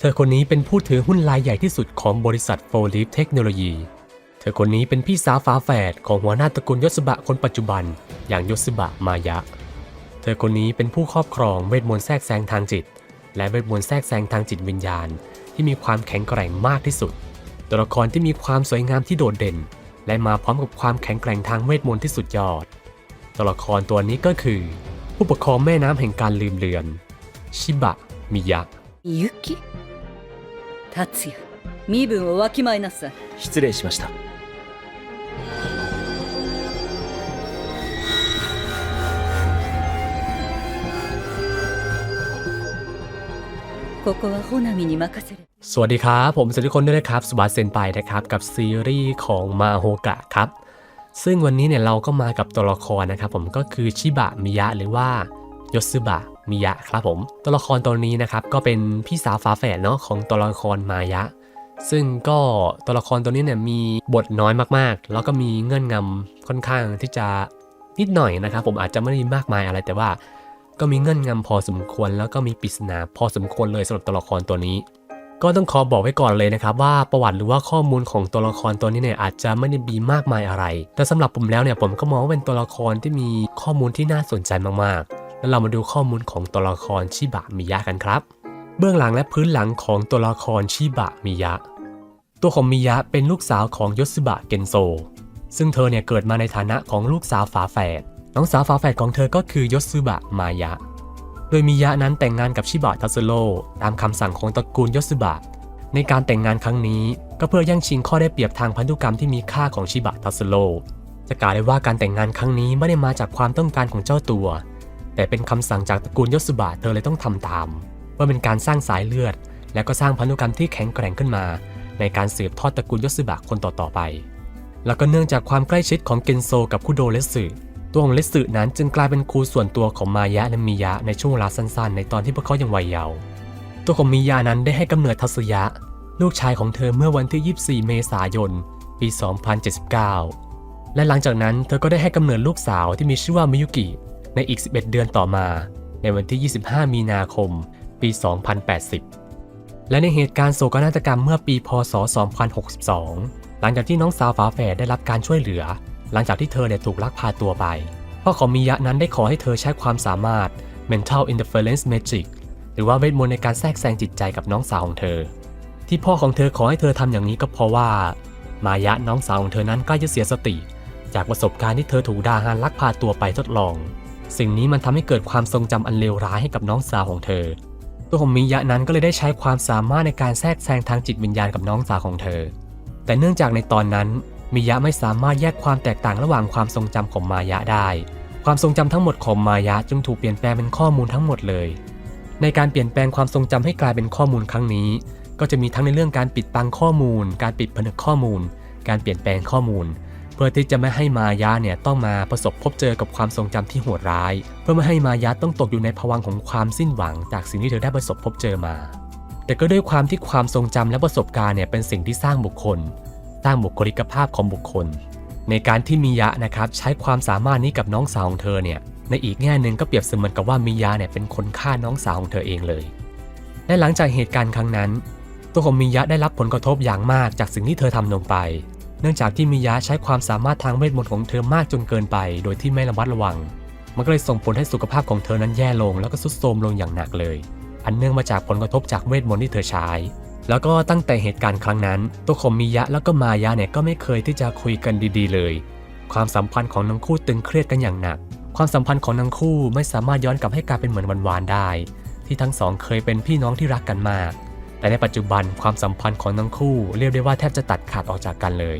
เธอคนนี้เป็นผู้ถือหุ้นรายใหญ่ที่สุดของบริษัทโฟลิฟเทคโนโลยี เธอคนนี้เป็นพี่สาวฝาแฝดของหัวหน้าตระกูลยศบะคนปัจจุบัน อย่างยศบะมายะ เธอคนนี้เป็นผู้ครอบครองเวทมนต์แทรกแซงทางจิต และเวทมนต์แทรกแซงทางจิตวิญญาณ ที่มีความแข็งแกร่งมากที่สุด ตัวละครที่มีความสวยงามที่โดดเด่น และมาพร้อมกับความแข็งแกร่งทางเวทมนต์ที่สุดยอด ตัวละครตัวนี้ก็คือ ผู้ปกครองแม่น้ำแห่งการลืมเลือน ชิบะมิยะユキ達也身分をわきまえなさい失礼しました ここはホナミに任せる สวัสดีครับ ผมสวัสดีทุกคนด้วยนะครับสวัสดีเซนไปนะครับ กับซีรีส์ของมาโฮกะครับ ซึ่งวันนี้เนี่ยเราก็มากับตัวละครนะครับผมก็คือชิบะมิยะหรือว่ายศบะ มิยะครับผม ตัวละครตัวนี้นะครับก็เป็นพี่สาวฝาแฝดเนาะของตัวละครมายะ ซึ่งก็ตัวละครตัวนี้เนี่ยมีบทน้อยมากๆ แล้วก็มีเงื่อนงำค่อนข้างที่จะนิดหน่อยนะครับ ผมอาจจะไม่ได้มากมายอะไรแต่ว่าก็มีเงื่อนงำพอสมควร แล้วก็มีปริศนาพอสมควรเลยสำหรับตัวละครตัวนี้ ก็ต้องขอบอกไว้ก่อนเลยนะครับ ว่าประวัติหรือว่าข้อมูลของตัวละครตัวนี้เนี่ยอาจจะไม่ได้มีมากมายอะไร แต่สำหรับผมแล้วเนี่ยผมก็มองว่าเป็นตัวละครที่มีข้อมูลที่น่าสนใจมากๆ แล้วเรามาดูข้อมูลของตัวละครชิบะมิยะกันครับ เบื้องหลังและพื้นหลังของตัวละครชิบะมิยะ ตัวของมิยะเป็นลูกสาวของยศบะเกนโซ ซึ่งเธอเนี่ยเกิดมาในฐานะของลูกสาวฝาแฝด น้องสาวฝาแฝดของเธอก็คือยศบะมายะ โดยมิยะนั้นแต่งงานกับชิบะทัสโรตามคำสั่งของตระกูลยศบะ ในการแต่งงานครั้งนี้ก็เพื่อแย่งชิงข้อได้เปรียบทางพันธุกรรมที่มีค่าของชิบะทัสโรจะกล่าวได้ว่าการแต่งงานครั้งนี้ไม่ได้มาจากความต้องการของเจ้าตัว แต่เป็นคำสั่งจากตระกูลยศบะเธอเลยต้องทำตาม ว่าเป็นการสร้างสายเลือด และก็สร้างพันธุกรรมที่แข็งแกร่งขึ้นมา ในการสืบทอดตระกูลยศบะคนต่อๆไป แล้วก็เนื่องจากความใกล้ชิดของเกนโซกับคุโดเลสึตัวของเลสึนั้นจึงกลายเป็นครูส่วนตัวของมายะและมิยะในช่วงเวลาสั้นๆ ในตอนที่พวกเขายังวัยเยาว์ตัวของมิยะนั้นได้ให้กำเนิดทัศยะ ลูกชายของเธอเมื่อวันที่ 24 เมษายน ปี 2079 และหลังจากนั้นเธอก็ได้ให้กำเนิดลูกสาวที่มีชื่อว่ามิยุกิ ในอีก 11 เดือนต่อมา ในวันที่ 25 มีนาคม ปี 2080 และในเหตุการณ์โศกนาฏกรรมเมื่อปี พศ 2062 หลังจากที่น้องสาวฝาแฝดได้รับการช่วยเหลือ หลังจากที่เธอเนี่ยถูกลักพาตัวไป พ่อของมิยะนั้นได้ขอให้เธอใช้ความสามารถ mental interference magic หรือว่าเวทมนต์ในการแทรกแซงจิตใจกับน้องสาวของเธอ ที่พ่อของเธอขอให้เธอทำอย่างนี้ก็เพราะว่า มายะน้องสาวของเธอนั้นใกล้จะเสียสติ จากประสบการณ์ที่เธอถูกดาหารลักพาตัวไปทดลอง สิ่งนี้มันทำให้เกิดความทรงจำอันเลวร้ายให้กับน้องสาวของเธอ ตัวของมิยะนั้นก็เลยได้ใช้ความสามารถในการแทรกแซงทางจิตวิญญาณกับน้องสาวของเธอ แต่เนื่องจากในตอนนั้นมิยะไม่สามารถแยกความแตกต่างระหว่างความทรงจำของมายะได้ ความทรงจำทั้งหมดของมายะจึงถูกเปลี่ยนแปลงเป็นข้อมูลทั้งหมดเลย ในการเปลี่ยนแปลงความทรงจำให้กลายเป็นข้อมูลครั้งนี้ ก็จะมีทั้งในเรื่องการปิดบังข้อมูล การปิดผนึกข้อมูล การเปลี่ยนแปลงข้อมูล พื่อที่จะไม่ให้มายะเนี่ยต้องมาประสบพบเจอกับความทรงจำที่โหดร้าย เพื่อไม่ให้มายะต้องตกอยู่ในภวังของความสิ้นหวัง จากสิ่งที่เธอได้ประสบพบเจอมา แต่ก็ด้วยความที่ความทรงจำและประสบการณ์เนี่ยเป็นสิ่งที่สร้างบุคคล สร้างบุคลิกภาพของบุคคล ในการที่มิยะนะครับใช้ความสามารถนี้กับน้องสาวของเธอเนี่ยในอีกแง่หนึ่งก็เปรียบเสมือนกับว่ามิยะเนี่ยเป็นคนฆ่าน้องสาวของเธอเองเลย และหลังจากเหตุการณ์ครั้งนั้น ตัวของมิยะได้รับผลกระทบอย่างมากจากสิ่งที่เธอทำลงไป เนื่องจากที่มิยะใช้ความสามารถทางเวทมนต์ของเธอมากจนเกินไป โดยที่ไม่ระมัดระวัง มันก็เลยส่งผลให้สุขภาพของเธอนั้นแย่ลง แล้วก็ทรุดโทรมลงอย่างหนักเลย อันเนื่องมาจากผลกระทบจากเวทมนต์ที่เธอใช้ แล้วก็ตั้งแต่เหตุการณ์ครั้งนั้น ตัวของมิยะแล้วก็มายะเนี่ยก็ไม่เคยที่จะคุยกันดี ๆ เลย ความสัมพันธ์ของทั้งคู่ตึงเครียดกันอย่างหนัก ความสัมพันธ์ของทั้งคู่ไม่สามารถย้อนกลับให้กลายเป็นเหมือนวันวานๆได้ ที่ทั้งสองเคยเป็นพี่น้องที่รักกันมาก แต่ในปัจจุบันความสัมพันธ์ของทั้งคู่เรียกได้ว่าแทบจะตัดขาดออกจากกันเลย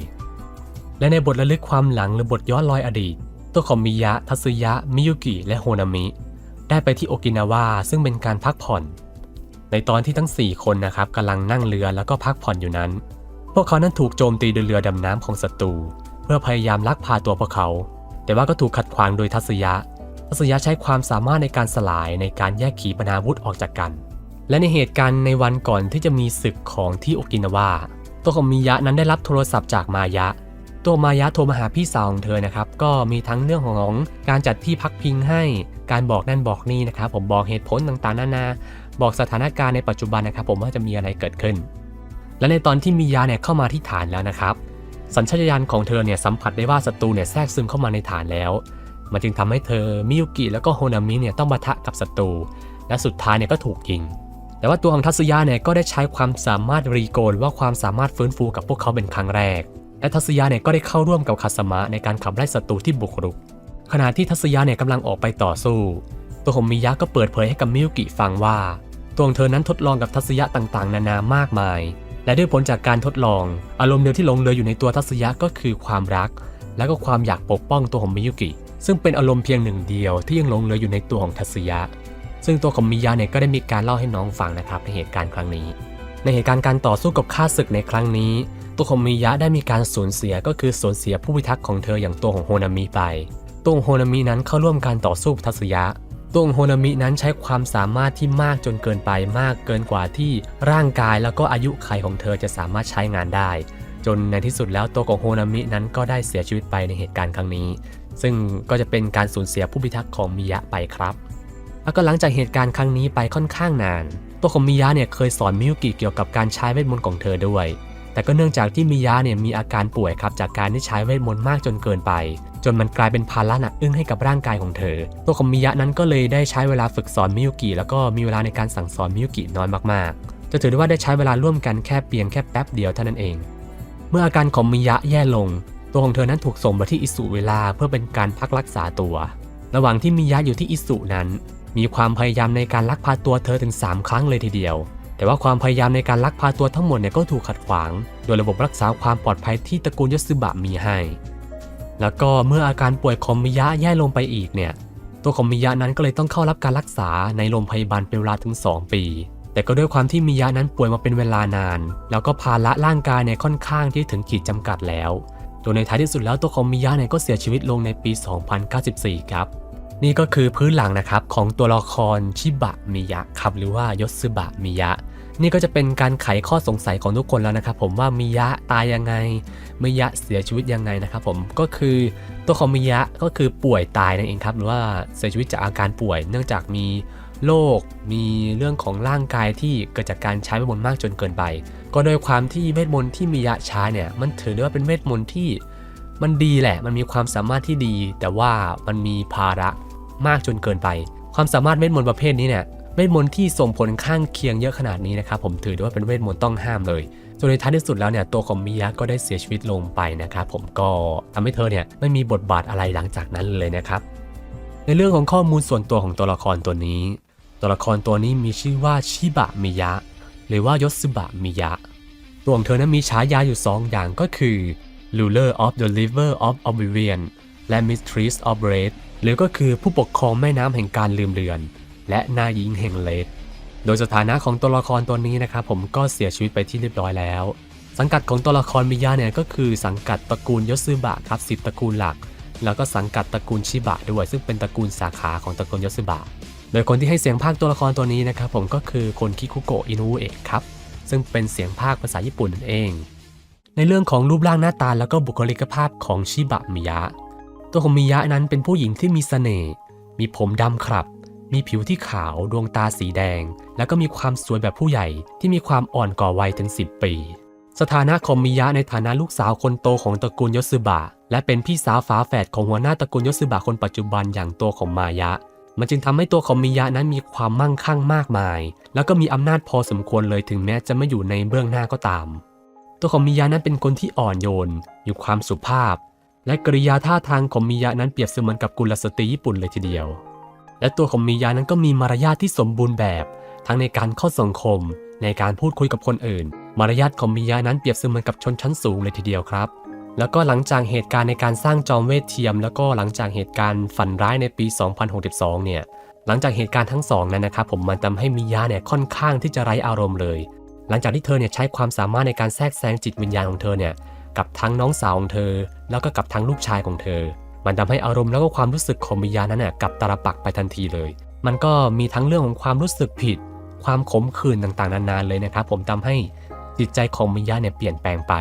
และในบทระลึกความหลังหรือบทย้อนรอยอดีต ตัวของมิยะ ทัตสึยะ มิยุกิ และโฮนามิ ได้ไปที่โอกินาวาซึ่งเป็นการพักผ่อน ในตอนที่ทั้ง 4 คนนะครับกำลังนั่งเรือแล้วก็พักผ่อนอยู่นั้น พวกเขานั้นถูกโจมตีโดยเรือดำน้ำของศัตรูเพื่อพยายามลักพาตัวพวกเขา แต่ว่าก็ถูกขัดขวางโดยทัศยะ ทัศยะใช้ความสามารถในการสลายในการแยกขีปนาวุธออกจากกัน และในเหตุการณ์ในวันก่อนที่จะมีศึกของที่โอกินาวาตัวของมิยะนั้นได้รับโทรศัพท์จากมายะ ตัวมายะโทรมาหาพี่สาวของเธอนะครับ ก็มีทั้งเรื่องของการจัดที่พักพิงให้ การบอกนั่นบอกนี่นะครับ ผมบอกเหตุผลต่างๆนานา บอกสถานการณ์ในปัจจุบันนะครับ ผมว่าจะมีอะไรเกิดขึ้น และในตอนที่มิยะเนี่ยเข้ามาที่ฐานแล้วนะครับ สัญชาตญาณของเธอเนี่ยสัมผัสได้ว่าศัตรูเนี่ยแทรกซึมเข้ามาในฐานแล้วมันจึงทำให้เธอมิยุกิแล้วก็โฮนามิเนี่ยต้องปะทะกับศัตรูและสุดท้ายเนี่ยก็ถูกยิง แต่ว่าตัวของทัตสึยะเนี่ยก็ได้ใช้ความสามารถรีโกนว่าความสามารถฟื้นฟูกับพวกเขาเป็นครั้งแรก และทัตสึยะเนี่ยก็ได้เข้าร่วมกับคาสมะในการขับไล่ศัตรูที่บุกรุก ขณะที่ทัตสึยะเนี่ยกำลังออกไปต่อสู้ ตัวของมิยะก็เปิดเผยให้กับมิยุกิฟังว่า ตัวของเธอนั้นทดลองกับทัตสึยะต่างๆ นานามากมาย และด้วยผลจากการทดลอง อารมณ์เดียวที่หลงเหลืออยู่ในตัวทัตสึยะก็คือความรัก และก็ความอยากปกป้องตัวของมิยุกิ ซึ่งเป็นอารมณ์เพียงหนึ่งเดียวที่ยังหลงเหลืออยู่ในตัวของทัตสึยะ ซึ่งตัวของมิยะเนี่ยก็ได้มีการเล่าให้น้องฟังนะครับในเหตุการณ์ครั้งนี้ ในเหตุการณ์การต่อสู้กับข้าศึกในครั้งนี้ ตัวของมิยะได้มีการสูญเสียก็คือสูญเสียผู้พิทักษ์ของเธออย่างตัวของโฮนามิไป ตัวของโฮนามินั้นเข้าร่วมการต่อสู้ทัตสึยะตัวของโฮนามินั้นใช้ความสามารถที่มากจนเกินไปมากเกินกว่าที่ร่างกายแล้วก็อายุขัยของเธอจะสามารถใช้งานได้ จนในที่สุดแล้วตัวของโฮนามินั้นก็ได้เสียชีวิตไปในเหตุการณ์ครั้งนี้ ซึ่งก็จะเป็นการสูญเสียผู้พิทักษ์ของมิยะไปครับ แล้วก็หลังจากเหตุการณ์ครั้งนี้ไปค่อนข้างนาน ตัวของมิยะเนี่ยเคยสอนมิยุกิเกี่ยวกับการใช้เวทมนต์ของเธอด้วย แต่ก็เนื่องจากที่มิยะเนี่ยมีอาการป่วยครับจากการที่ใช้เวทมนต์มากจนเกินไป จนมันกลายเป็นภาระหนักอึ้งให้กับร่างกายของเธอ ตัวของมิยะนั้นก็เลยได้ใช้เวลาฝึกสอนมิยุกิแล้วก็มีเวลาในการสั่งสอนมิยุกิน้อยมากๆ จะถือได้ว่าได้ใช้เวลาร่วมกันแค่เพียงแค่แป๊บเดียวเท่านั้นเอง เมื่ออาการของมิยะแย่ลง ตัวของเธอนั้นถูกส่งมาที่อิสุเวลาเพื่อเป็นการพักรักษาตัว ระหว่างที่มิยะอยู่ที่อิสุนั้น มีความพยายามในการลักพาตัวเธอถึง 3 ครั้งเลยทีเดียว แต่ว่าความพยายามในการลักพาตัวทั้งหมดเนี่ยก็ถูกขัดขวาง โดยระบบรักษาความปลอดภัยที่ตระกูลยสึบะมีให้ แล้วก็เมื่ออาการป่วยของมิยะแย่ลงไปอีกเนี่ย ตัวของมิยะนั้นก็เลยต้องเข้ารับการรักษาในโรงพยาบาลเป็นเวลาถึง 2 ปี แต่ก็ด้วยความที่มิยะนั้นป่วยมาเป็นเวลานาน แล้วก็ภาระร่างกายเนี่ยค่อนข้างที่ถึงขีดจำกัดแล้วโดยในท้ายที่สุดแล้วตัวของมิยะเนี่ยก็เสียชีวิตลงในปี 2094 ครับ นี่ก็คือพื้นหลังนะครับของตัวละครชิบะมิยะครับหรือว่ายศซึบะมิยะ นี่ก็จะเป็นการไขข้อสงสัยของทุกคนแล้วนะครับ ผมว่ามิยะตายยังไงมิยะเสียชีวิตยังไงนะครับ ผมก็คือตัวของมิยะก็คือป่วยตายนั่นเองครับหรือว่าเสียชีวิตจากอาการป่วย เนื่องจากมีโรคมีเรื่องของร่างกายที่เกิดจากการใช้เวทมนต์มากจนเกินไป ก็โดยความที่เวทมนต์ที่มิยะใช้เนี่ยมันถือได้ว่าเป็นเวทมนต์ที่มันดีแหละ มันมีความสามารถที่ดี แต่ว่ามันมีภาระ มากจนเกินไป ความสามารถเวทมนต์ประเภทนี้เนี่ยเวทมนต์ที่ส่งผลข้างเคียงเยอะขนาดนี้นะครับผมถือได้ว่าเป็นเวทมนต์ต้องห้ามเลยจนในท้ายที่สุดแล้วเนี่ยตัวของมิยะก็ได้เสียชีวิตลงไปนะครับผมก็ทำให้เธอเนี่ยไม่มีบทบาทอะไรหลังจากนั้นเลยนะครับในเรื่องของข้อมูลส่วนตัวของตัวละครตัวนี้ ตัวละครตัวนี้มีชื่อว่าชิบะมิยะ หรือว่ายศบะมิยะตัวของเธอนั้นมีฉายาอยู่ 2 อย่างก็คือ Ruler of the River of Oblivion และ Mistress of Red หรือก็คือผู้ปกครองแม่น้ำแห่งการลืมเลือน และนายหญิงแห่งเลดโดยสถานะของตัวละครตัวนี้นะครับผมก็เสียชีวิตไปที่เรียบร้อยแล้ว สังกัดของตัวละครมิยะเนี่ยก็คือสังกัดตระกูลยสึบะครับสิบตระกูลหลัก แล้วก็สังกัดตระกูลชิบะด้วย ซึ่งเป็นตระกูลสาขาของตระกูลยสึบะโดยคนที่ให้เสียงภาคตัวละครตัวนี้นะครับผมก็คือคนคิคุโกะอินุเอะครับซึ่งเป็นเสียงภาคภาษาญี่ปุ่นนั่นเอง ในเรื่องของรูปร่างหน้าตาแล้วก็บุคลิกภาพของชิบะมิยะ ตัวของมิยะนั้นเป็นผู้หญิงที่มีเสน่ห์มีผมดำครับ มีผิวที่ขาวดวงตาสีแดง แล้วก็มีความสวยแบบผู้ใหญ่ที่มีความอ่อนกว่าวัยถึง 10 ปี สถานะของมิยะในฐานะลูกสาวคนโตของตระกูลยสึบะ และเป็นพี่สาวฝาแฝดของหัวหน้าตระกูลยสึบะคนปัจจุบันอย่างตัวของมายะ มันจึงทำให้ตัวของมิยะนั้นมีความมั่งคั่งมากมาย แล้วก็มีอำนาจพอสมควรเลยถึงแม้จะไม่อยู่ในเบื้องหน้าก็ตาม ตัวของมิยะนั้นเป็นคนที่อ่อนโยน มีความสุภาพ และกริยาท่าทางของมิยะนั้นเปรียบเสมือนกับกุลสตรีญี่ปุ่นเลยทีเดียว และตัวของมิยะนั้นก็มีมารยาทที่สมบูรณ์แบบ ทั้งในการเข้าสังคม ในการพูดคุยกับคนอื่น มารยาทของมิยะนั้นเปรียบเสมือนกับชนชั้นสูงเลยทีเดียวครับแล้วก็หลังจากเหตุการณ์ในการสร้างจอมเวทเทียม แล้วก็หลังจากเหตุการณ์ฝันร้ายในปี 2062 เนี่ย หลังจากเหตุการณ์ทั้งสองนั้นนะครับผมมันทำให้มิยะเนี่ยค่อนข้างที่จะไร้อารมณ์เลย หลังจากที่เธอเนี่ยใช้ความสามารถในการแทรกแซงจิตวิญญาณของเธอเนี่ย กับทั้งน้องสาวของเธอ แล้วก็กับทั้งลูกชายของเธอ มันทำให้อารมณ์แล้วก็ความรู้สึกของมิยะนั้นน่ะกลับตาลปักไปทันทีเลย มันก็มีทั้งเรื่องของความรู้สึกผิด ความขมขื่นต่างๆ นานาเลยนะครับ ผมทำให้จิตใจของมิยะเนี่ยเปลี่ยนแปลงไป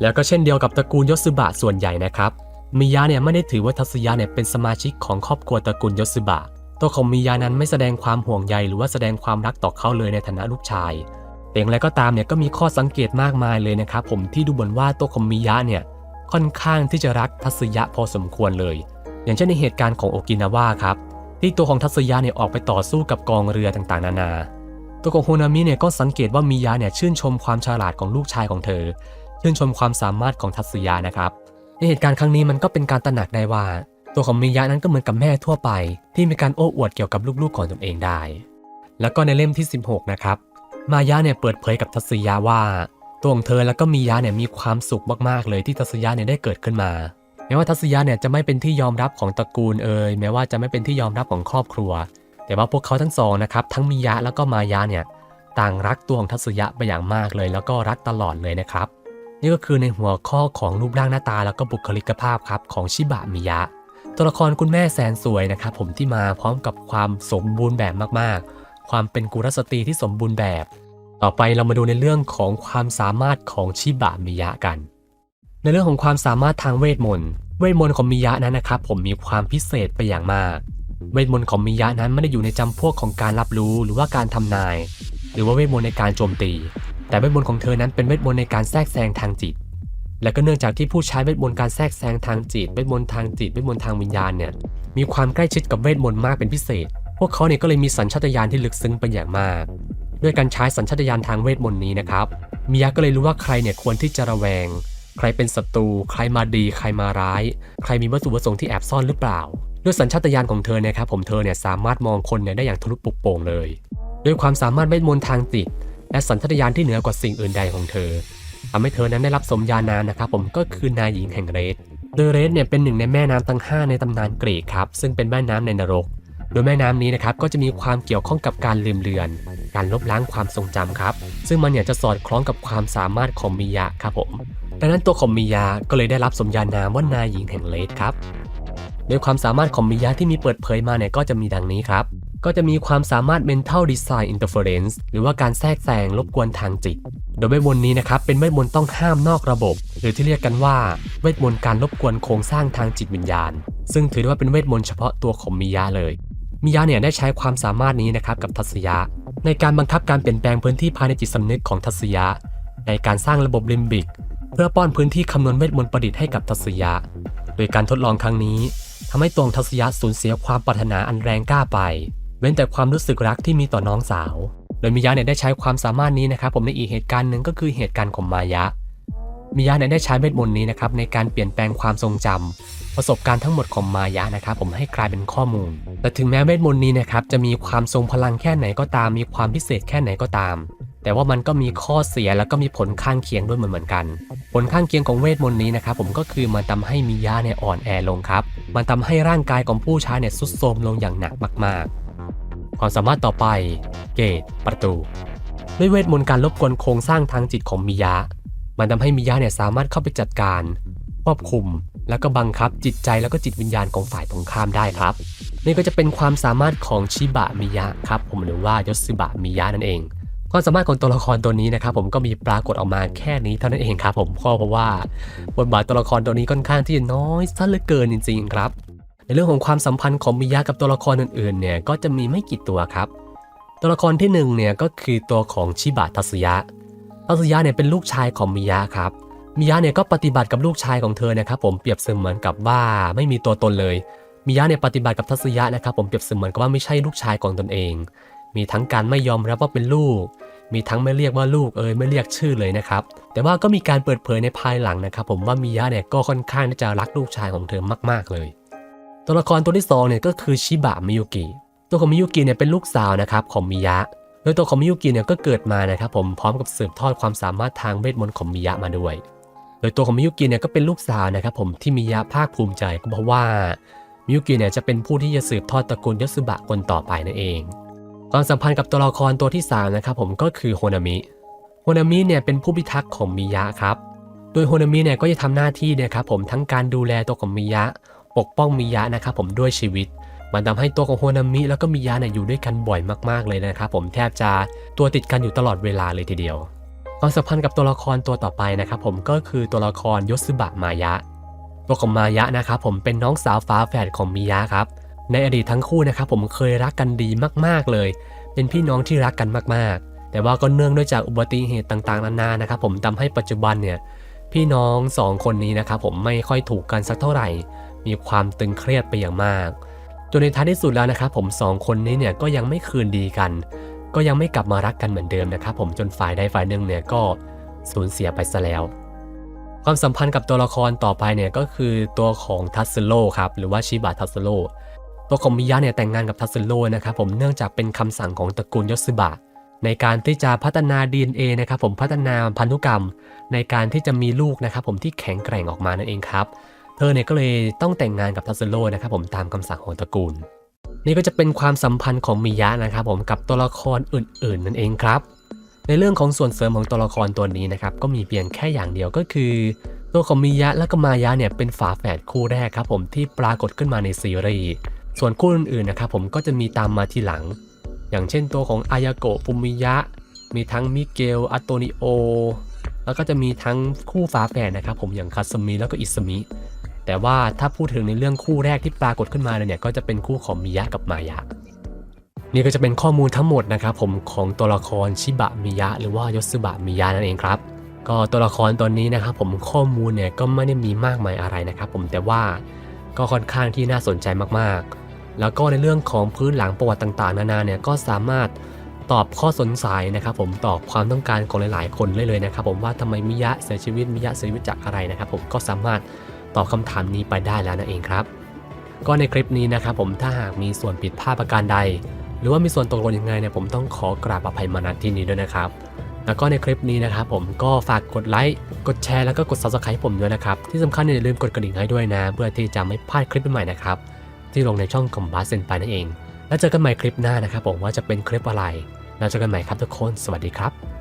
แล้วก็เช่นเดียวกับตระกูลยศบะส่วนใหญ่นะครับมิยะเนี่ยไม่ได้ถือว่าทัศยะเนี่ยเป็นสมาชิกของครอบครัวตระกูลยศบะตัวของมิยะนั้นไม่แสดงความห่วงใยหรือว่าแสดงความรักต่อเขาเลยในฐานะลูกชาย แต่อย่างไรก็ตามเนี่ยก็มีข้อสังเกตมากมายเลยนะครับผมที่ดูเหมือนว่าตัวของมิยะเนี่ยค่อนข้างที่จะรักทัศยะพอสมควรเลย อย่างเช่นในเหตุการณ์ของโอกินาวะครับที่ตัวของทัศยะเนี่ยออกไปต่อสู้กับกองเรือต่างๆ นานา ตัวของโฮนามิเนี่ยก็สังเกตว่ามิยะเนี่ยชื่นชมความฉลาดของลูกชายของเธอ ชื่นชมความสามารถของทัศยะนะครับ ในเหตุการณ์ครั้งนี้มันก็เป็นการตระหนักได้ว่า ตัวของมิยะนั้นก็เหมือนกับแม่ทั่วไป ที่มีการโอ้อวดเกี่ยวกับลูกๆของตนเองได้ แล้วก็ในเล่มที่ 16 นะครับ มายะเนี่ยเปิดเผยกับทัศยะว่า ตัวของเธอแล้วก็มิยะเนี่ยมีความสุขมากๆเลยที่ทัศยะเนี่ยได้เกิดขึ้นมา แม้ว่าทัศยะเนี่ยจะไม่เป็นที่ยอมรับของตระกูลเอ่ยแม้ว่าจะไม่เป็นที่ยอมรับของครอบครัว แต่ว่าพวกเขาทั้งสองนะครับทั้งมิยะแล้วก็มายะเนี่ยต่างรักตัวของทัศยะไปอย่างมากเลย แล้วก็รักตลอดเลยนะครับ นี่ก็คือในหัวข้อของรูปร่างหน้าตาแล้วก็บุคลิกภาพครับของชิบะมิยะ ตัวละครคุณแม่แสนสวยนะครับผมที่มาพร้อมกับความสมบูรณ์แบบมากๆ ความเป็นกุลสตรีที่สมบูรณ์แบบ ต่อไปเรามาดูในเรื่องของความสามารถของชิบะมิยะกัน ในเรื่องของความสามารถทางเวทมนต์ เวทมนต์ของมิยะนั้นนะครับผมมีความพิเศษไปอย่างมาก เวทมนต์ของมิยะนั้นไม่ได้อยู่ในจำพวกของการรับรู้หรือว่าการทำนาย หรือว่าเวทมนต์ในการโจมตี แต่เวทมนต์ของเธอนั้นเป็นเวทมนต์ในการแทรกแซงทางจิตและก็เนื่องจากที่ผู้ใช้เวทมนต์การแทรกแซงทางจิตเวทมนต์ทางจิตเวทมนต์ทางวิญญาณเนี่ยมีความใกล้ชิดกับเวทมนต์มากเป็นพิเศษ พวกเขาเนี่ยก็เลยมีสัญชาตญาณที่ลึกซึ้งเป็นอย่างมาก ด้วยการใช้สัญชาตญาณทางเวทมนต์นี้นะครับมิยะก็เลยรู้ว่าใครเนี่ยควรที่จะระแวง ใครเป็นศัตรูใครมาดี ใครมาร้าย ใครมีวัตถุประสงค์ที่แอบซ่อนหรือเปล่า ด้วยสัญชาตญาณของเธอเนะครับผมเธอเนี่ยสามารถมองคนเนี่ยได้อย่างทะลุปลุกโป่งเลยด้วยความสามารถเวทมนต์ทางจิตและสัญชาตญาณที่เหนือกว่าสิ่งอื่นใดของเธอทำให้เธอนั้นได้รับสมญานามนะครับผมก็คือนายหญิงแห่งเรสโดยเรสเนี่ยเป็นหนึ่งในแม่น้ำทั้ง 5 ในตำนานกรีกครับซึ่งเป็นแม่น้ำในนรก โดยแม่น้ำนี้นะครับก็จะมีความเกี่ยวข้องกับการลืมเลือน การลบล้างความทรงจำครับ ซึ่งมันเนี่ยจะสอดคล้องกับความสามารถของมิยะครับผมดังนั้นตัวของมิยะก็เลยได้รับสมญานามว่านายหญิงแห่งเลสครับโดยความสามารถของมิยะที่มีเปิดเผยมาเนี่ยก็จะมีดังนี้ครับ ก็จะมีความสามารถ mental design interference หรือว่าการแทรกแซงรบกวนทางจิต โดยเวทมนต์นี้นะครับเป็นเวทมนต์ต้องห้ามนอกระบบ หรือที่เรียกกันว่าเวทมนต์การรบกวนโครงสร้างทางจิตวิญญาณ ซึ่งถือว่าเป็นเวทมนต์เฉพาะตัวของมิยะเลย มิยะเนี่ยได้ใช้ความสามารถนี้นะครับกับทัศยะ ในการบังคับการเปลี่ยนแปลงพื้นที่ภายในจิตสำนึกของทัศยะ ในการสร้างระบบลิมบิก เพื่อป้อนพื้นที่คำนวณเวทมนต์ประดิษฐ์ให้กับทัศยะ โดยการทดลองครั้งนี้ทำให้ตัวงทัศยะสูญเสียความปรารถนาอันแรงกล้าไป เว้นแต่ความรู้สึกรักที่มีต่อน้องสาว โดยมิยะเนี่ยได้ใช้ความสามารถนี้นะครับผมในอีกเหตุการณ์หนึ่งก็คือเหตุการณ์ของมายะ มิยะเนี่ยได้ใช้เวทมนต์นี้นะครับในการเปลี่ยนแปลงความทรงจำประสบการณ์ทั้งหมดของมายะนะครับผมให้กลายเป็นข้อมูล แต่ถึงแม้เวทมนต์นี้นะครับจะมีความทรงพลังแค่ไหนก็ตาม มีความพิเศษแค่ไหนก็ตาม แต่ว่ามันก็มีข้อเสียแล้วก็มีผลข้างเคียงด้วยเหมือนเหมือนกัน ผลข้างเคียงของเวทมนต์นี้นะครับผมก็คือมันทำให้มิยะเนี่ยอ่อนแอลงครับ มันทำให้ร่างกายของผู้ใช้เนี่ยทรุดโทรมลงอย่างหนักมาก ๆ ความสามารถต่อไป เกตประตูด้วยเวทมนต์การรบกวนโครงสร้างทางจิตของมิยะ มันทำให้มิยะเนี่ยสามารถเข้าไปจัดการ ควบคุม แล้วก็บังคับจิตใจแล้วก็จิตวิญญาณของฝ่ายตรงข้ามได้ครับ นี่ก็จะเป็นความสามารถของชิบะมิยะครับผมหรือว่ายสึบะมิยะนั่นเองความสามารถของตัวละครตัวนี้นะครับผมก็มีปรากฏออกมาแค่นี้เท่านั้นเองครับผมเพราะว่าบทบาทตัวละครตัวนี้ค่อนข้างที่จะน้อยซะเหลือเกินจริงๆครับ ในเรื่องของความสัมพันธ์ของมิยะกับตัวละครอื่นๆเนี่ยก็จะมีไม่กี่ตัวครับ ตัวละครที่หนึ่งเนี่ยก็คือตัวของชิบะทัศยะ ทัศยะเนี่ยเป็นลูกชายของมิยะครับมิยะเนี่ยก็ปฏิบัติกับลูกชายของเธอนะครับผมเปรียบเสมือนกับว่าไม่มีตัวตนเลยมิยะเนี่ยปฏิบัติกับทัศยะนะครับผมเปรียบเสมือนกับว่าไม่ใช่ลูกชายของตนเอง มีทั้งการไม่ยอมรับว่าเป็นลูก มีทั้งไม่เรียกว่าลูกเอ่ยไม่เรียกชื่อเลยนะครับแต่ว่าก็มีการเปิดเผยในภายหลังนะครับผมว่ามิยะเนี่ยก็ค่อนข้างที่จะรักลูกชายของเธอมาก ๆเลย ตัวละครตัวที่สองเนี่ยก็คือชิบะมิยุกิตัวของมิยุกิเนี่ยเป็นลูกสาวนะครับของมิยะ ดยตัวของมิยุกิเนี่ยก็เกิดมานะครับผมพร้อมกับสืบทอดความสามารถทางเวทมนต์ของมิยะมาด้วย โดยตัวของมิยุกิเนี่ยก็เป็นลูกสาวนะครับผมที่มิยะภาคภูมิใจก็เพราะว่ามิยุกิเนี่ยจะเป็นผู้ที่จะสืบทอดตระกูลยสึบะคนต่อไปนั่นเอง ความสัมพันธ์กับตัวละครตัวที่สามนะครับผมก็คือโฮนามิ โฮนามิเนี่ยเป็นผู้พิทักษ์ของมิยะครับ โดยโฮนามิเนี่ยก็จะทำหน้าที่นี่ยครับผมทั้งการดูแลตัวของมิยะ ปกป้องมิยะนะครับผมด้วยชีวิต มันทำให้ตัวของโฮนามิแล้วก็มิยะเนี่ยอยู่ด้วยกันบ่อยมากๆเลยนะครับผมแทบจะตัวติดกันอยู่ตลอดเวลาเลยทีเดียวความสัมพันธ์กับตัวละครตัวต่อไปนะครับผมก็คือตัวละครยสึบะมายะ ตัวของมายะนะครับผมเป็นน้องสาวฝาแฝดของมิยะครับในอดีตทั้งคู่นะครับผมเคยรักกันดีมากๆเลย เป็นพี่น้องที่รักกันมากๆ แต่ว่าก็เนื่องด้วยจากอุบัติเหตุต่างๆนานานะครับผมทำให้ปัจจุบันเนี่ยพี่น้องสองคนนี้นะครับผมไม่ค่อยถูกกันสักเท่าไหร่ มีความตึงเครียดไปอย่างมาก นในท้ายที่สุดแล้วนะครับผมสองคนนี้เนี่ยก็ยังไม่คืนดีกัน ก็ยังไม่กลับมารักกันเหมือนเดิมนะครับผมจนฝ่ายใดฝ่ายหนึ่งเนี่ยก็สูญเสียไปซะแล้ว ความสัมพันธ์กับตัวละครต่อไปเนี่ยก็คือตัวของทัสโ o ครับหรือว่าชิบะทัสโ o ตัวของมิยะเนี่ยแต่งงานกับทัสโ o นะครับผมเนื่องจากเป็นคำสั่งของตระกูลยศบะในการที่จะพัฒนา DNA นะครับผมพัฒนาพันธุกรรม ในการที่จะมีลูกนะครับผมที่แข็งแกร่งออกมานั่นเองครับ เธอเนี่ยก็เลยต้องแต่งงานกับทัสโ o นะครับผมตามคำสั่งของตระกูล นี่ก็จะเป็นความสัมพันธ์ของมิยะนะครับผมกับตัวละครอื่นๆ นั่นเองครับ ในเรื่องของส่วนเสริมของตัวละครตัวนี้นะครับก็มีเพียงแค่อย่างเดียวก็คือ ตัวของมิยะและก็มายะเนี่ยเป็นฝาแฝดคู่แรกครับผมที่ปรากฏขึ้นมาในซีรีส์ส่วนคู่อื่นๆนะครับผมก็จะมีตามมาทีหลัง อย่างเช่นตัวของอายาโกะฟุมิยะ มีทั้งมิเกลอัตโตนิโอแล้วก็จะมีทั้งคู่ฝาแฝดนะครับผมอย่างคาสมิแล้วก็อิสมิ แต่ว่าถ้าพูดถึงในเรื่องคู่แรกที่ปรากฏขึ้นมาเลยเนี่ยก็จะเป็นคู่ของมิยะกับมายะ นี่ก็จะเป็นข้อมูลทั้งหมดนะครับผมของตัวละครชิบะมิยะ หรือว่ายศบะมิยะนั่นเองครับก็ตัวละครตัวนี้นะครับผมข้อมูลเนี่ยก็ไม่ได้มีมากมายอะไรนะครับผมแต่ว่าก็ค่อนข้างที่น่าสนใจมากๆ แล้วก็ในเรื่องของพื้นหลังประวัติต่างๆ นานาเนี่ยก็สามารถตอบข้อสงสัยนะครับผมตอบความต้องการของหลายๆ คนได้เลยนะครับผมว่าทำไมมิยะเสียชีวิตมิยะเสียชีวิตจากอะไรนะครับผมก็สามารถ ตอบคำถามนี้ไปได้แล้วนั่นเองครับ ก็ในคลิปนี้นะครับผมถ้าหากมีส่วนผิดพลาดประการใด หรือว่ามีส่วนตกหล่นยังไงเนี่ยผมต้องขอกราบอภัยมาณที่นี้ด้วยนะครับ แล้วก็ในคลิปนี้นะครับผมก็ฝากกดไลค์กดแชร์แล้วก็กด subscribe ผมด้วยนะครับที่สำคัญอย่าลืมกดกระดิ่งให้ด้วยนะ เพื่อที่จะไม่พลาดคลิปใหม่นะครับ ที่ลงในช่องคอมบาสเซนไปนั่นเอง แล้วเจอกันใหม่คลิปหน้านะครับผมว่าจะเป็นคลิปอะไรแล้วเจอกันใหม่ครับทุกคน สวัสดีครับ